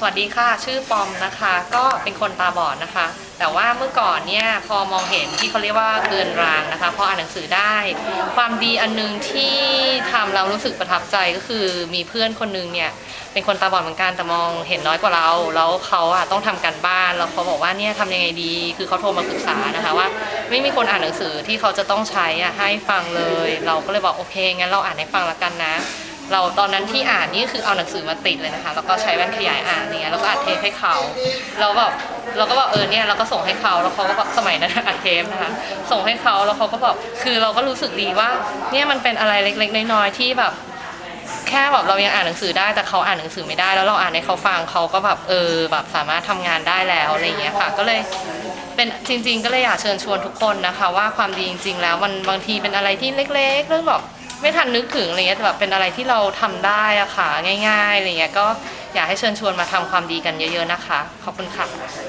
สวัสดีค่ะ ชื่อปอมนะคะ ก็เป็นคนตาบอดนะคะ แต่ว่าเมื่อก่อนเนี่ยพอมองเห็นที่เขาเรียกว่าเกินรางนะคะ พออ่านหนังสือได้ ความดีอันนึงที่ทำเรารู้สึกประทับใจก็คือมีเพื่อนคนนึงเนี่ยเป็นคนตาบอดเหมือนกันแต่มองเห็นน้อยกว่าเราแล้วเขาอะต้องทำกันบ้านแล้วเขาบอกว่าเนี่ยทำยังไงดี คือเขาโทรมาปรึกษานะคะว่า ไม่มีคนอ่านหนังสือที่เขาจะต้องใช้อะให้ฟังเลย เราก็เลยบอกโอเคงั้นเราอ่านให้ฟังละกันนะ เราตอนนั้นที่อ่านนี่คือเอาหนังสือมาติดเลยนะคะ แล้วก็ใช้แว่นขยายอ่านเนี่ยแล้วก็อัดเทปให้เขาเราแบบเราก็บอกเออเนี่ยเราก็ส่งให้เขาแล้วเขาก็บอกสมัยนั้นอัดเทปนะคะ ส่งให้เขาแล้วเขาก็บอกคือเราก็รู้สึกดีว่าเนี่ยมันเป็นอะไรเล็กๆน้อยๆที่แบบแค่แบบเรายังอ่านหนังสือได้แต่เขาอ่านหนังสือไม่ได้ แล้วเราอ่านให้เขาฟังเขาก็แบบเออแบบสามารถทำงานได้แล้วอะไรอย่างเงี้ยค่ะ ก็เลยเป็นจริง ๆ ก็เลยอยากเชิญชวนทุกคนนะคะ ว่าความดีจริง ๆ แล้วมันบางทีเป็นอะไรที่เล็ก ๆ เรื่องแบบ ไม่ทันนึกถึงอะไรเงี้ยแต่แบบเป็นอะไรที่เราทำได้อะค่ะง่ายๆอะไรเงี้ยก็อยากให้เชิญชวนมาทำความดีกันเยอะ ๆนะคะ ขอบคุณค่ะ